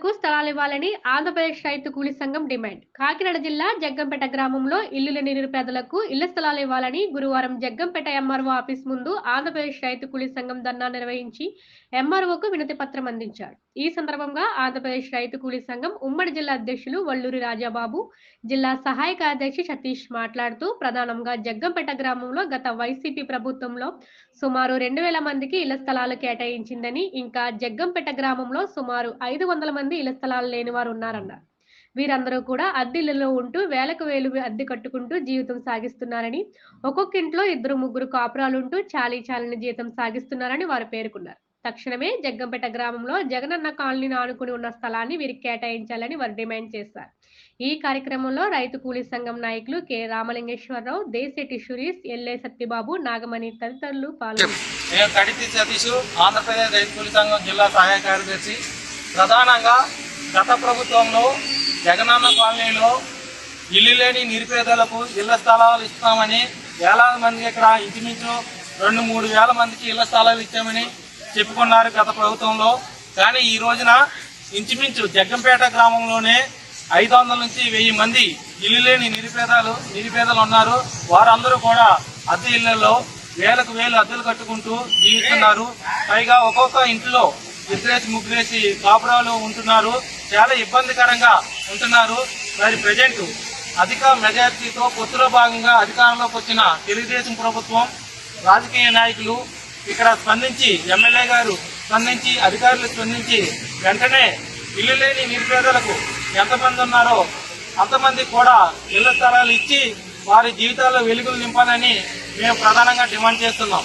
నిరుపేదలకు స్థలాలు ఇవ్వాలని ఆంధ్రప్రదేశ్ రైతు కూలీ సంఘం డిమాండ్. కాకినాడ జిల్లా జగ్గంపేట గ్రామంలో ఇల్లు లేని నిరుపేదలకు ఇళ్ళ స్థలాలు ఇవ్వాలని గురువారం జగ్గంపేట ఎంఆర్ఓ ఆఫీస్ ముందు ఆంధ్రప్రదేశ్ రైతు కూలీ సంఘం ధర్నా నిర్వహించి ఎంఆర్ఓకు వినతి పత్రం అందించారు. ఈ సందర్భంగా ఆంధ్రప్రదేశ్ రైతు కూలీ సంఘం ఉమ్మడి జిల్లా అధ్యక్షులు వల్లూరి రాజాబాబు జిల్లా సహాయ కార్యదర్శి సతీష్ మాట్లాడుతూ ప్రధానంగా జగ్గంపేట గ్రామంలో గత వైసీపీ ప్రభుత్వంలో సుమారు రెండు వేల మందికి ఇళ్ళ స్థలాలు కేటాయించిందని ఇంకా జగ్గంపేట గ్రామంలో సుమారు ఐదు వందల మంది ఇళ్ళ స్థలాలు లేని వారు ఉన్నారన్నారు. వీరందరూ కూడా అద్దెలలో ఉంటూ వేలకు వేలు అద్దె కట్టుకుంటూ జీవితం సాగిస్తున్నారని ఒక్కొక్క ఇంట్లో ఇద్దరు ముగ్గురు కాపురాలుంటూ చాలీ చాలని జీవితం సాగిస్తున్నారని వారు పేర్కొన్నారు. తక్షణమే జగ్గంపేట గ్రామంలో జగనన్న కాలనీని ఆనుకుని ఉన్న స్థలాన్ని వీరికి కేటాయించాలని వారు డిమాండ్ చేశారు. ఈ కార్యక్రమంలో రైతు కూలీ సంఘం నాయకులు కె. రామలింగేశ్వరరావు దేశెట్టి సురీష్ ఎల్ఏ సత్యబాబు నాగమణి తదితరులు పాల్గొన్నారు. ఆంధ్రప్రదేశ్ రైతు కూలీ సంఘం జిల్లా సహాయ కార్యదర్శి. ప్రధానంగా గత ప్రభుత్వంలో జగనన్న కాలనీలో ఇల్లు లేని నిరుపేదలకు ఇళ్ళ స్థలాలు ఇస్తామని వేలాది మంది ఇక్కడ ఇంచుమించు రెండు మూడు వేల మందికి ఇళ్ళ స్థలాలు ఇచ్చామని చెప్పుకున్నారు గత ప్రభుత్వంలో. కానీ ఈ రోజున ఇంచుమించు జగ్గంపేట గ్రామంలోనే ఐదు వందల నుంచి వెయ్యి మంది ఇల్లు లేని నిరుపేదలు నిరుపేదలు ఉన్నారు. వారందరూ కూడా అద్దె ఇళ్ళలో వేలకు వేలు అద్దెలు కట్టుకుంటూ జీవిస్తున్నారు. పైగా ఒక్కొక్క ఇంట్లో ఇద్దరేసి ముగ్గురేసి కాపురాలు ఉంటున్నారు. చాలా ఇబ్బందికరంగా ఉంటున్నారు. మరి ప్రజెంట్ అధిక మెజారిటీతో పొత్తులో భాగంగా అధికారంలోకి వచ్చిన తెలుగుదేశం ప్రభుత్వం రాజకీయ నాయకులు ఇక్కడ స్పందించి ఎమ్మెల్యే గారు స్పందించి అధికారులు స్పందించి వెంటనే ఇల్లు లేని నిరుపేదలకు ఎంతమంది ఉన్నారో అంతమంది కూడా ఇళ్ళ స్థలాలు ఇచ్చి వారి జీవితాల్లో వెలుగులు నింపాలని మేము ప్రధానంగా డిమాండ్ చేస్తున్నాం.